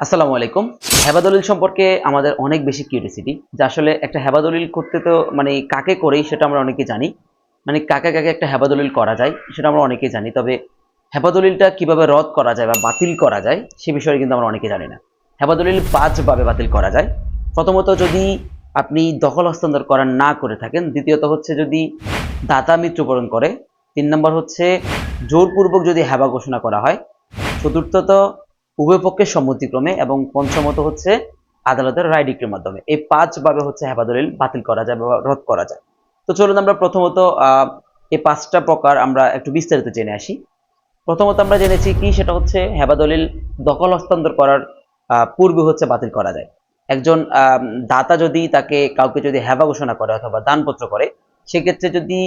আসসালামু আলাইকুম। হেবাদলিল সম্পর্কে আমাদের অনেক বেশি কিউরিয়াসিটি যে আসলে একটা হেবাদলিল করতে তো মানে কাকে করেই সেটা আমরা অনেকে জানি। মানে কাকে কাকে একটা হেবাদলিল করা যায় সেটা আমরা অনেকেই জানি, তবে হেবাদলিলটা কীভাবে রদ করা যায় বা বাতিল করা যায় সে বিষয়ে কিন্তু আমরা অনেকে জানি না। হেবাদলিল পাঁচভাবে বাতিল করা যায়। প্রথমত যদি আপনি দখল হস্তান্তর করার না করে থাকেন, দ্বিতীয়ত হচ্ছে যদি দাতা মৃত্যুবরণ করে, তিন নম্বর হচ্ছে জোরপূর্বক যদি হেবা ঘোষণা করা হয়, চতুর্থত উভয় পক্ষের সম্মতিক্রমে এবং পঞ্চমত হচ্ছে আদালতের রায় ডিক্রির মাধ্যমে। এই পাঁচভাবে হচ্ছে হেফাদলিল বাতিল করা যায় বা রদ করা যায়। তো চলুন আমরা প্রথমত এই পাঁচটা প্রকার আমরা একটু বিস্তারিত জেনে আসি। প্রথমত আমরা জেনেছি কি, সেটা হচ্ছে হেবাদলিল দখল হস্তান্তর করার পূর্বে হচ্ছে বাতিল করা যায়। একজন দাতা যদি তাকে কাউকে যদি হেবা ঘোষণা করে অথবা দানপত্র করে, সেক্ষেত্রে যদি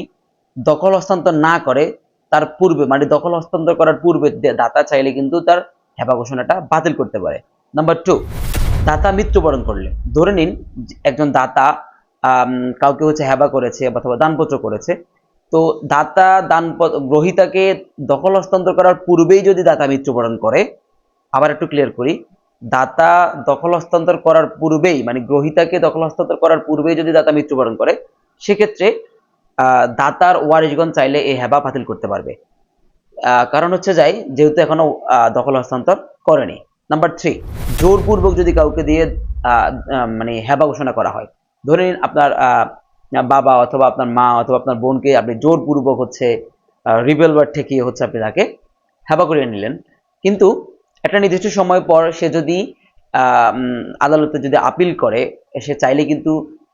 দখল হস্তান্তর না করে, তার পূর্বে মানে দখল হস্তান্তর করার পূর্বে দাতা চাইলে কিন্তু তার হেবা ঘোষণাটা বাতিল করতে পারে। নাম্বার টু দাতা মৃত্যুবরণ করলে। ধরে নিন একজন দাতা কাউকে হচ্ছে হেবা করেছে অথবা দানপত্র করেছে। তো দাতা দান গ্রহিতাকে দখল হস্তান্তর করার পূর্বেই যদি দাতা মৃত্যুবরণ করে, আবার একটু ক্লিয়ার করি। দাতা দখল হস্তান্তর করার পূর্বেই মানে গ্রহিতাকে দখল হস্তান্তর করার পূর্বেই যদি দাতা মৃত্যুবরণ করে, সেক্ষেত্রে দাতার ওয়ারিশগণ চাইলে এই হেবা বাতিল করতে পারবে। কারণ হচ্ছে যাই, যেহেতু এখনও দখল হস্তান্তর করেনি। নাম্বার থ্রি জোরপূর্বক যদি কাউকে দিয়ে মানে হেবা ঘোষণা করা হয়, ধরে নিন আপনার বাবা অথবা আপনার মা অথবা আপনার বোনকে আপনি জোরপূর্বক হচ্ছে রিভলভার ঠেকিয়ে হচ্ছে আপনি তাকে হেবা করিয়ে নিলেন। কিন্তু একটা নির্দিষ্ট সময় পর সে যদি আদালতে যদি আপিল করে, সে চাইলে কিন্তু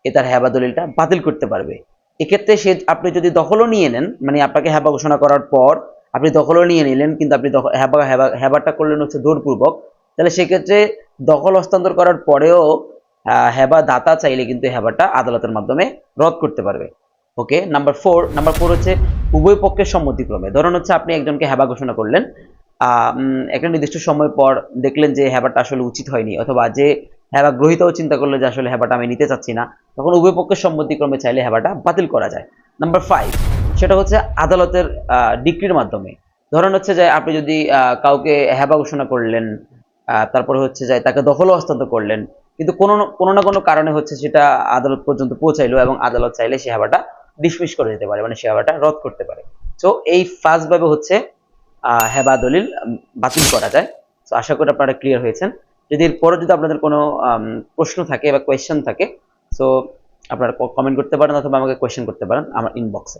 এ তার হেবা দলিলটা বাতিল করতে পারবে। এক্ষেত্রে সে, আপনি যদি দখলও নিয়ে নেন মানে আপনাকে হেবা ঘোষণা করার পর আপনি দখলও নিয়ে নিলেন, কিন্তু আপনি হেবা হেবা হেবাটা করলেন হচ্ছে জোরপূর্বক তাহলে সেক্ষেত্রে দখল হস্তান্তর করার পরেও হ্যাবা দাতা চাইলে কিন্তু হেবাটা আদালতের মাধ্যমে রদ করতে পারবে। Okay, number four number four হচ্ছে উভয় পক্ষের সম্মতিক্রমে। ধরুন হচ্ছে আপনি একজনকে হ্যাবা ঘোষণা করলেন একটা নির্দিষ্ট সময় পর দেখলেন যে হেবাটা আসলে উচিত হয়নি, অথবা যে হ্যাবা গ্রহিতাও চিন্তা করল যে আসলে হেবাটা আমি নিতে চাচ্ছি না, তখন উভয় পক্ষের সম্মতিক্রমে চাইলে হ্যাবাটা বাতিল করা যায়। নাম্বার ফাইভ সেটা হচ্ছে আদালতের ডিগ্রির মাধ্যমে। ধরেন হচ্ছে যে আপনি যদি কাউকে হেবা ঘোষণা করলেন তারপরে হচ্ছে যে তাকে দখলও হস্তান্তর করলেন, কিন্তু কোনো কোনো না কোনো কারণে হচ্ছে সেটা আদালত পর্যন্ত পৌঁছাইলো এবং আদালত চাইলে সে হেবাটা ডিসমিস করে দিতে পারে মানে সে হেবাটা রদ করতে পারে। তো এই ফার্স্ট ভাবে হচ্ছে হেবা দলিল বাতিল করা যায়। তো আশা করি আপনারা ক্লিয়ার হয়েছেন। যদি এরপরে যদি আপনাদের কোনো প্রশ্ন থাকে বা কোয়েশ্চেন থাকে সো আপনারা কমেন্ট করতে পারেন অথবা আমাকে কোয়েশ্চেন করতে পারেন আমার ইনবক্সে